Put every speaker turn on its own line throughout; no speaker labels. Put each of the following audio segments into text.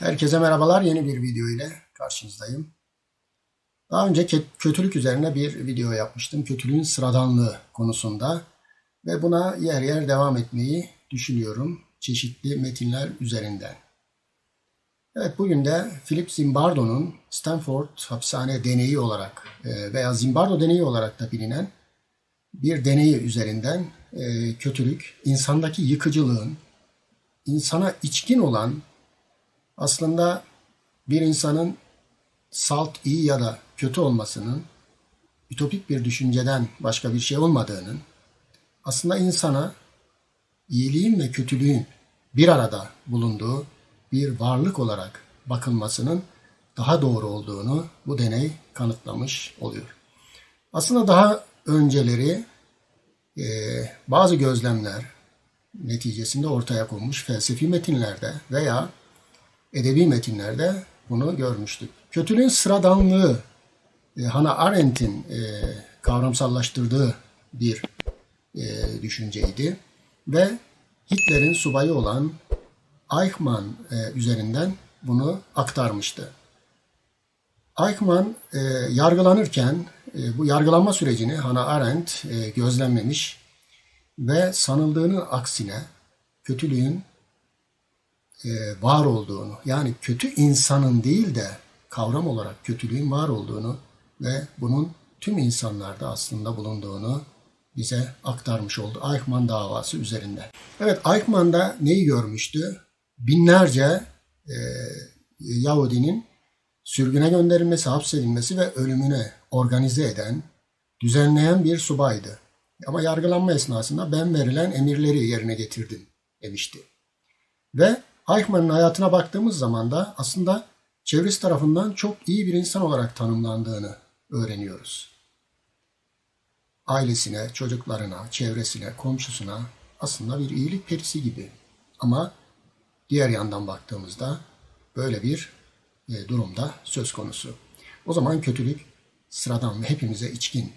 Herkese merhabalar. Yeni bir video ile karşınızdayım. Daha önce kötülük üzerine bir video yapmıştım. Kötülüğün sıradanlığı konusunda. Ve buna yer yer devam etmeyi düşünüyorum. Çeşitli metinler üzerinden. Evet bugün de Philip Zimbardo'nun Stanford hapishane deneyi olarak e, veya Zimbardo deneyi olarak da bilinen bir deneyi üzerinden e, kötülük, insandaki yıkıcılığın, insana içkin olan aslında bir insanın salt iyi ya da kötü olmasının ütopik bir düşünceden başka bir şey olmadığının aslında insana iyiliğin ve kötülüğün bir arada bulunduğu bir varlık olarak bakılmasının daha doğru olduğunu bu deney kanıtlamış oluyor. Aslında daha önceleri e, bazı gözlemler neticesinde ortaya konmuş felsefi metinlerde veya edebi metinlerde bunu görmüştük. Kötülüğün sıradanlığı e, Hannah Arendt'in e, kavramsallaştırdığı bir e, düşünceydi ve Hitler'in subayı olan Eichmann e, üzerinden bunu aktarmıştı. Eichmann yargılanırken bu yargılanma sürecini Hannah Arendt gözlemlemiş ve sanıldığının aksine kötülüğün var olduğunu yani kötü insanın değil de kavram olarak kötülüğün var olduğunu ve bunun tüm insanlarda aslında bulunduğunu bize aktarmış oldu Eichmann davası üzerinde. Evet Eichmann da neyi görmüştü? Binlerce e, Yahudinin sürgüne gönderilmesi, hapsedilmesi ve ölümüne organize eden, düzenleyen bir subaydı. Ama yargılanma esnasında ben verilen emirleri yerine getirdim demişti. Ve Eichmann'ın hayatına baktığımız zaman da aslında çevresi tarafından çok iyi bir insan olarak tanımlandığını öğreniyoruz. Ailesine, çocuklarına, çevresine, komşusuna aslında bir iyilik perisi gibi. Ama diğer yandan baktığımızda böyle bir e, durumda söz konusu. O zaman kötülük sıradan ve hepimize içkin.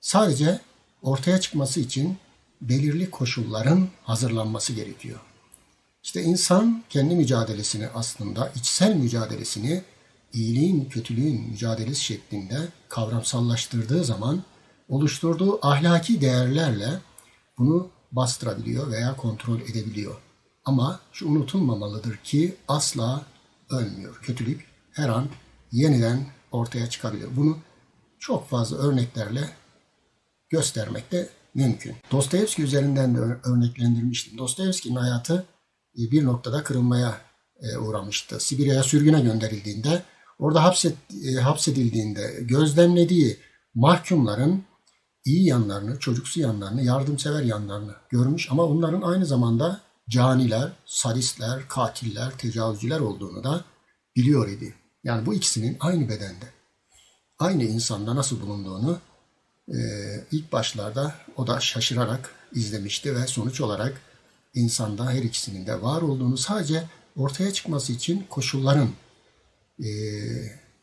Sadece ortaya çıkması için belirli koşulların hazırlanması gerekiyor. İşte insan kendi mücadelesini aslında içsel mücadelesini iyiliğin, kötülüğün mücadelesi şeklinde kavramsallaştırdığı zaman oluşturduğu ahlaki değerlerle bunu bastırabiliyor veya kontrol edebiliyor. Ama şu unutulmamalıdır ki asla ölmüyor. Kötülük her an yeniden ortaya çıkabilir. Bunu çok fazla örneklerle göstermek de mümkün. Dostoyevski üzerinden de örneklendirmiştim. Dostoyevski'nin hayatı bir noktada kırılmaya uğramıştı. Sibirya'ya sürgüne gönderildiğinde, orada hapset, hapsedildiğinde gözlemlediği mahkumların iyi yanlarını, çocuksu yanlarını, yardımsever yanlarını görmüş ama onların aynı zamanda caniler, sadistler, katiller, tecavüzcüler olduğunu da biliyor idi. Yani bu ikisinin aynı bedende, aynı insanda nasıl bulunduğunu e, ilk başlarda o da şaşırarak izlemişti ve sonuç olarak insanda her ikisinin de var olduğunu sadece ortaya çıkması için koşulların e,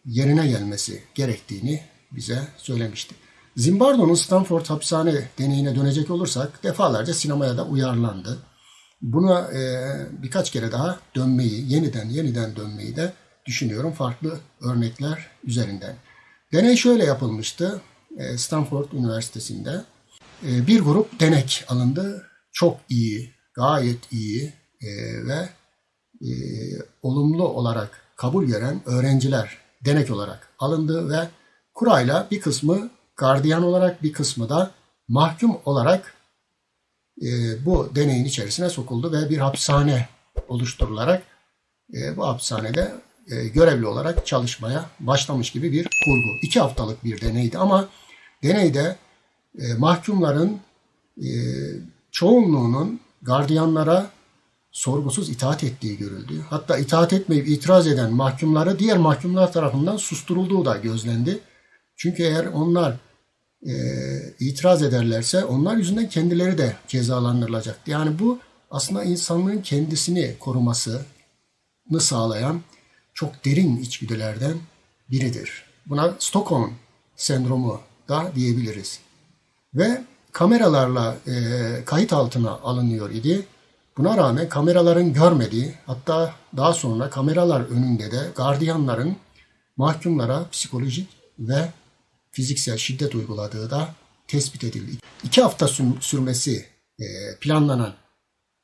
yerine gelmesi gerektiğini bize söylemişti. Zimbardo'nun Stanford hapishane deneyine dönecek olursak defalarca sinemaya da uyarlandı. Buna e, birkaç kere daha dönmeyi, yeniden yeniden dönmeyi de düşünüyorum farklı örnekler üzerinden. Deney şöyle yapılmıştı e, Stanford Üniversitesi'nde. E, bir grup denek alındı. Çok iyi, gayet iyi e, ve e, olumlu olarak kabul gören öğrenciler denek olarak alındı ve kurayla bir kısmı gardiyan olarak bir kısmı da mahkum olarak e, bu deneyin içerisine sokuldu ve bir hapishane oluşturularak e, bu hapishanede e, görevli olarak çalışmaya başlamış gibi bir kurgu. İki haftalık bir deneydi ama deneyde e, mahkumların e, çoğunluğunun gardiyanlara sorgusuz itaat ettiği görüldü. Hatta itaat etmeyip itiraz eden mahkumları diğer mahkumlar tarafından susturulduğu da gözlendi. Çünkü eğer onlar e, itiraz ederlerse onlar yüzünden kendileri de cezalandırılacak. Yani bu aslında insanlığın kendisini korumasını sağlayan çok derin içgüdülerden biridir. Buna Stockholm sendromu da diyebiliriz. Ve kameralarla e, kayıt altına alınıyor idi. Buna rağmen kameraların görmediği, hatta daha sonra kameralar önünde de gardiyanların mahkumlara psikolojik ve fiziksel şiddet uyguladığı da tespit edildi. İki hafta sür- sürmesi e, planlanan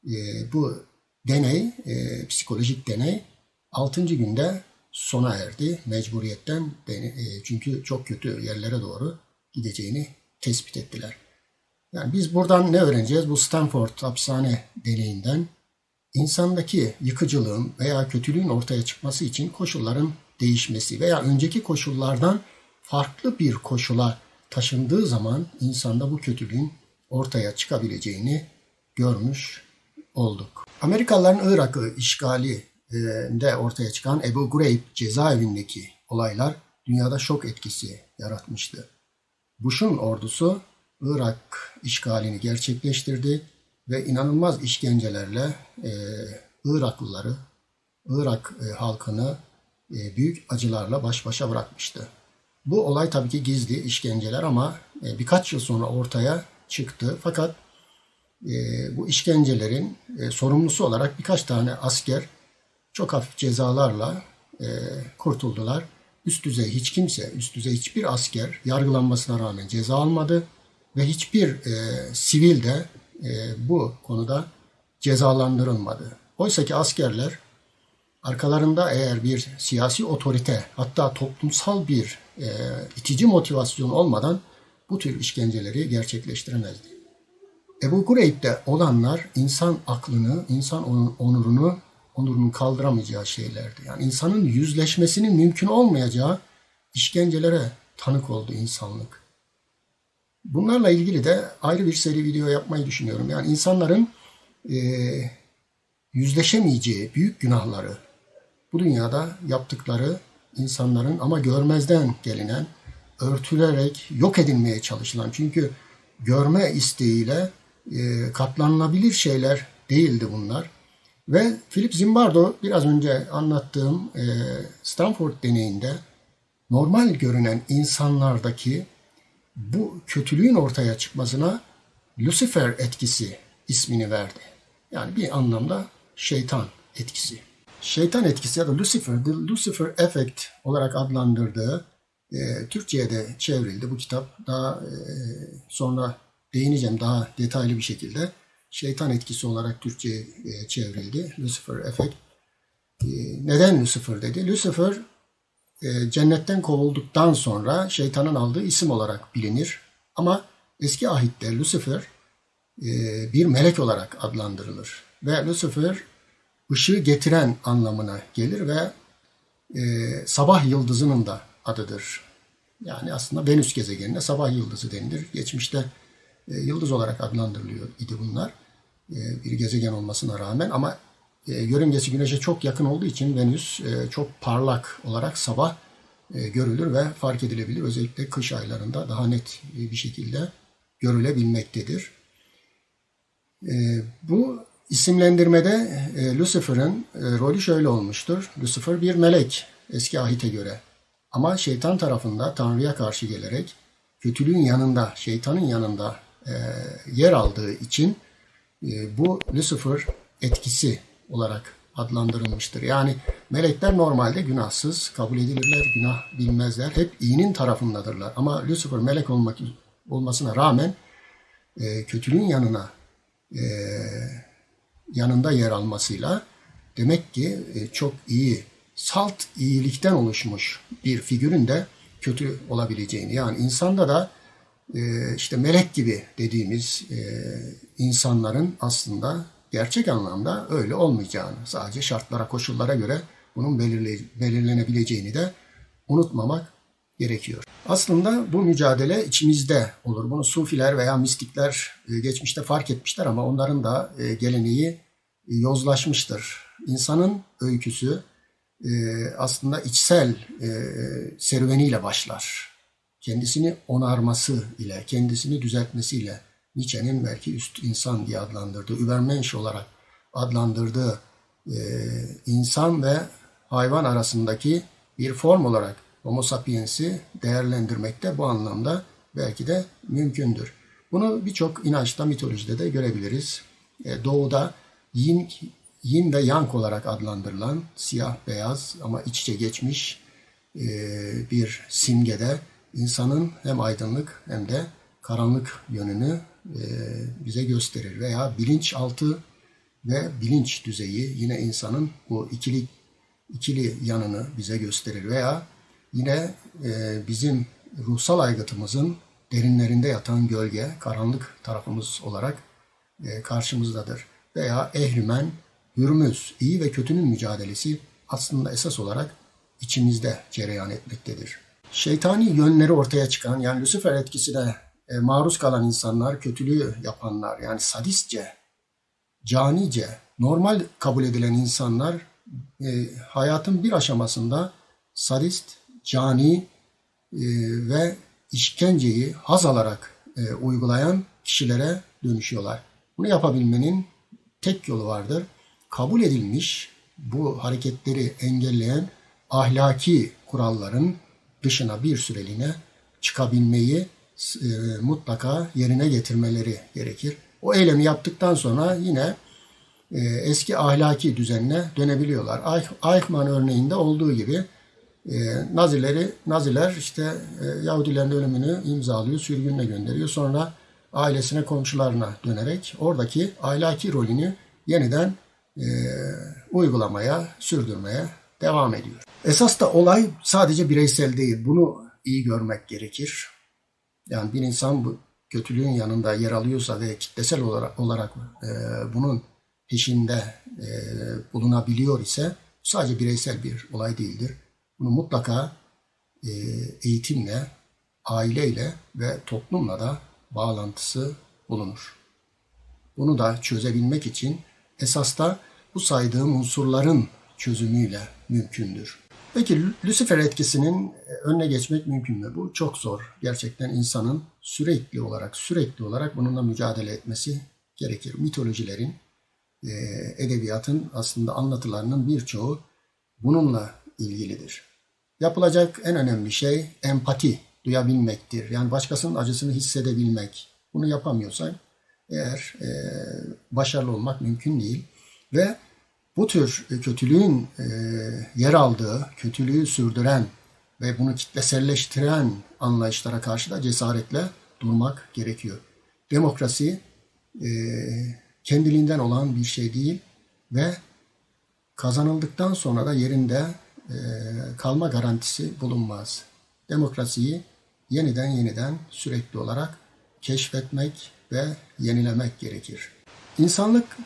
e, bu deney, e, psikolojik deney 6. günde sona erdi. Mecburiyetten çünkü çok kötü yerlere doğru gideceğini tespit ettiler. Yani biz buradan ne öğreneceğiz? Bu Stanford hapishane deneyinden insandaki yıkıcılığın veya kötülüğün ortaya çıkması için koşulların değişmesi veya önceki koşullardan farklı bir koşula taşındığı zaman insanda bu kötülüğün ortaya çıkabileceğini görmüş olduk. Amerikalıların Irak'ı işgali e, de ortaya çıkan Ebu Ghraib cezaevindeki olaylar dünyada şok etkisi yaratmıştı. Bush'un ordusu Irak işgalini gerçekleştirdi ve inanılmaz işkencelerle e, Iraklıları, Irak e, halkını e, büyük acılarla baş başa bırakmıştı. Bu olay tabii ki gizli işkenceler ama e, birkaç yıl sonra ortaya çıktı. Fakat e, bu işkencelerin e, sorumlusu olarak birkaç tane asker çok hafif cezalarla e, kurtuldular. Üst düzey hiç kimse, üst düzey hiçbir asker yargılanmasına rağmen ceza almadı ve hiçbir e, sivil de e, bu konuda cezalandırılmadı. Oysa ki askerler arkalarında eğer bir siyasi otorite hatta toplumsal bir e, itici motivasyon olmadan bu tür işkenceleri gerçekleştiremezdi. Ebu Kureyb'de olanlar insan aklını, insan on- onurunu, onurunun kaldıramayacağı şeylerdi. Yani insanın yüzleşmesinin mümkün olmayacağı işkencelere tanık oldu insanlık. Bunlarla ilgili de ayrı bir seri video yapmayı düşünüyorum. Yani insanların e, yüzleşemeyeceği büyük günahları, bu dünyada yaptıkları insanların ama görmezden gelinen, örtülerek yok edilmeye çalışılan çünkü görme isteğiyle e, katlanılabilir şeyler değildi bunlar. Ve Philip Zimbardo biraz önce anlattığım e, Stanford deneyinde normal görünen insanlardaki bu kötülüğün ortaya çıkmasına Lucifer etkisi ismini verdi. Yani bir anlamda şeytan etkisi. Şeytan etkisi ya da Lucifer, The Lucifer Effect olarak adlandırdığı e, Türkçe'ye çevrildi. Bu kitap daha e, sonra değineceğim daha detaylı bir şekilde. Şeytan etkisi olarak Türkçe'ye e, çevrildi. Lucifer Effect. E, neden Lucifer dedi? Lucifer e, cennetten kovulduktan sonra şeytanın aldığı isim olarak bilinir. Ama eski ahitte Lucifer e, bir melek olarak adlandırılır. Ve Lucifer ışığı getiren anlamına gelir ve e, sabah yıldızının da adıdır. Yani aslında Venüs gezegenine sabah yıldızı denilir. Geçmişte yıldız olarak adlandırılıyor idi bunlar. Bir gezegen olmasına rağmen ama yörüngesi güneşe çok yakın olduğu için Venüs e, çok parlak olarak sabah e, görülür ve fark edilebilir. Özellikle kış aylarında daha net bir şekilde görülebilmektedir. E, bu isimlendirmede e, Lucifer'ın e, rolü şöyle olmuştur. Lucifer bir melek eski ahite göre. Ama şeytan tarafında Tanrı'ya karşı gelerek kötülüğün yanında, şeytanın yanında e, yer aldığı için e, bu Lucifer etkisi olarak adlandırılmıştır. Yani melekler normalde günahsız kabul edilirler, günah bilmezler. Hep iyinin tarafındadırlar. Ama Lucifer melek olmak olmasına rağmen e, kötülüğün yanına e, yanında yer almasıyla demek ki e, çok iyi, salt iyilikten oluşmuş bir figürün de kötü olabileceğini yani insanda da e, işte melek gibi dediğimiz e, insanların aslında gerçek anlamda öyle olmayacağını, sadece şartlara, koşullara göre bunun belirle, belirlenebileceğini de unutmamak gerekiyor. Aslında bu mücadele içimizde olur. Bunu sufiler veya mistikler e, geçmişte fark etmişler ama onların da e, geleneği e, yozlaşmıştır. İnsanın öyküsü aslında içsel serüveniyle başlar. Kendisini onarması ile, kendisini düzeltmesiyle Nietzsche'nin belki üst insan diye adlandırdığı, Übermensch olarak adlandırdığı e, insan ve hayvan arasındaki bir form olarak Homo sapiens'i değerlendirmek de bu anlamda belki de mümkündür. Bunu birçok inançta, mitolojide de görebiliriz. E, doğuda yin, yin ve yang olarak adlandırılan siyah beyaz ama iç içe geçmiş e, bir simgede insanın hem aydınlık hem de karanlık yönünü bize gösterir veya bilinçaltı ve bilinç düzeyi yine insanın bu ikili ikili yanını bize gösterir veya yine e, bizim ruhsal aygıtımızın derinlerinde yatan gölge, karanlık tarafımız olarak e, karşımızdadır. Veya ehrümen, hürmüz, iyi ve kötünün mücadelesi aslında esas olarak içimizde cereyan etmektedir. Şeytani yönleri ortaya çıkan yani Lucifer etkisine e, maruz kalan insanlar, kötülüğü yapanlar yani sadistçe, canice, normal kabul edilen insanlar e, hayatın bir aşamasında sadist, cani e, ve işkenceyi haz alarak uygulayan kişilere dönüşüyorlar. Bunu yapabilmenin tek yolu vardır. Kabul edilmiş bu hareketleri engelleyen ahlaki kuralların dışına bir süreliğine çıkabilmeyi e, mutlaka yerine getirmeleri gerekir. O eylemi yaptıktan sonra yine e, eski ahlaki düzenine dönebiliyorlar. Eich- Eichmann örneğinde olduğu gibi e, Nazileri Naziler işte Yahudilerin ölümünü imzalıyor, sürgünle gönderiyor. Sonra ailesine, komşularına dönerek oradaki ahlaki rolünü yeniden e, uygulamaya, sürdürmeye devam ediyor. Esas da olay sadece bireysel değil. Bunu iyi görmek gerekir. Yani bir insan bu kötülüğün yanında yer alıyorsa ve kitlesel olarak, olarak e, bunun peşinde e, bulunabiliyor ise sadece bireysel bir olay değildir. Bunu mutlaka e, eğitimle, aileyle ve toplumla da bağlantısı bulunur. Bunu da çözebilmek için esas da bu saydığım unsurların çözümüyle mümkündür. Peki Lucifer etkisinin e, önüne geçmek mümkün mü? Bu çok zor. Gerçekten insanın sürekli olarak sürekli olarak bununla mücadele etmesi gerekir. Mitolojilerin, e, edebiyatın aslında anlatılarının birçoğu bununla ilgilidir. Yapılacak en önemli şey empati duyabilmektir. Yani başkasının acısını hissedebilmek. Bunu yapamıyorsan eğer e, başarılı olmak mümkün değil. Ve bu tür kötülüğün e, yer aldığı, kötülüğü sürdüren ve bunu kitleselleştiren anlayışlara karşı da cesaretle durmak gerekiyor. Demokrasi e, kendiliğinden olan bir şey değil ve kazanıldıktan sonra da yerinde e, kalma garantisi bulunmaz. Demokrasiyi yeniden yeniden sürekli olarak keşfetmek ve yenilemek gerekir. İnsanlık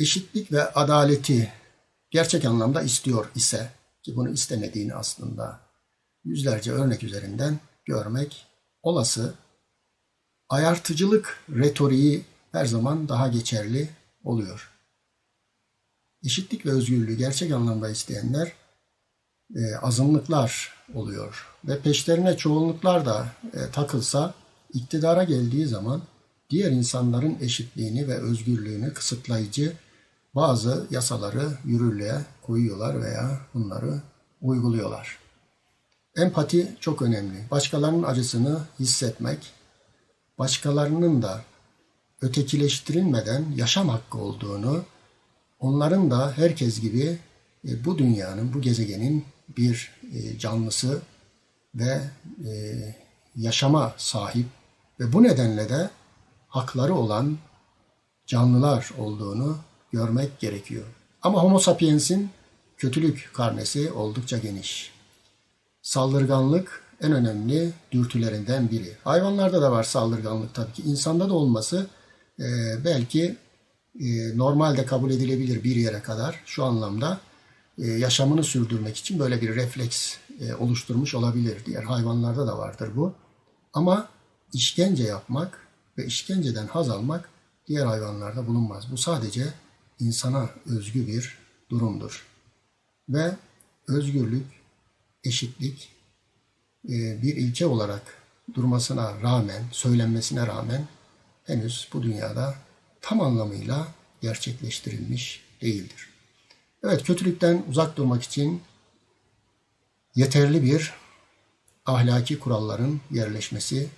eşitlik ve adaleti gerçek anlamda istiyor ise ki bunu istemediğini aslında yüzlerce örnek üzerinden görmek olası. Ayartıcılık retoriği her zaman daha geçerli oluyor. Eşitlik ve özgürlüğü gerçek anlamda isteyenler e, azınlıklar oluyor ve peşlerine çoğunluklar da e, takılsa iktidara geldiği zaman diğer insanların eşitliğini ve özgürlüğünü kısıtlayıcı bazı yasaları yürürlüğe koyuyorlar veya bunları uyguluyorlar. Empati çok önemli. Başkalarının acısını hissetmek, başkalarının da ötekileştirilmeden yaşam hakkı olduğunu, onların da herkes gibi e, bu dünyanın, bu gezegenin bir e, canlısı ve e, yaşama sahip ve bu nedenle de hakları olan canlılar olduğunu görmek gerekiyor. Ama Homo sapiens'in kötülük karnesi oldukça geniş. Saldırganlık en önemli dürtülerinden biri. Hayvanlarda da var saldırganlık tabii ki. İnsanda da olması e, belki e, normalde kabul edilebilir bir yere kadar şu anlamda e, yaşamını sürdürmek için böyle bir refleks e, oluşturmuş olabilir. Diğer hayvanlarda da vardır bu. Ama işkence yapmak ve işkenceden haz almak diğer hayvanlarda bulunmaz. Bu sadece insana özgü bir durumdur. Ve özgürlük, eşitlik e, bir ilke olarak durmasına rağmen, söylenmesine rağmen henüz bu dünyada tam anlamıyla gerçekleştirilmiş değildir. Evet, kötülükten uzak durmak için yeterli bir ahlaki kuralların yerleşmesi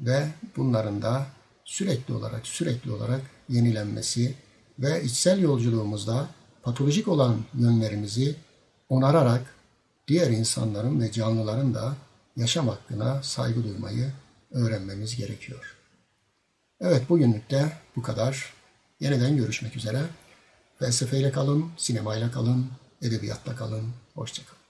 ve bunların da sürekli olarak sürekli olarak yenilenmesi ve içsel yolculuğumuzda patolojik olan yönlerimizi onararak diğer insanların ve canlıların da yaşam hakkına saygı duymayı öğrenmemiz gerekiyor. Evet bugünlük de bu kadar. Yeniden görüşmek üzere. Felsefeyle kalın, sinemayla kalın, edebiyatla kalın. Hoşçakalın.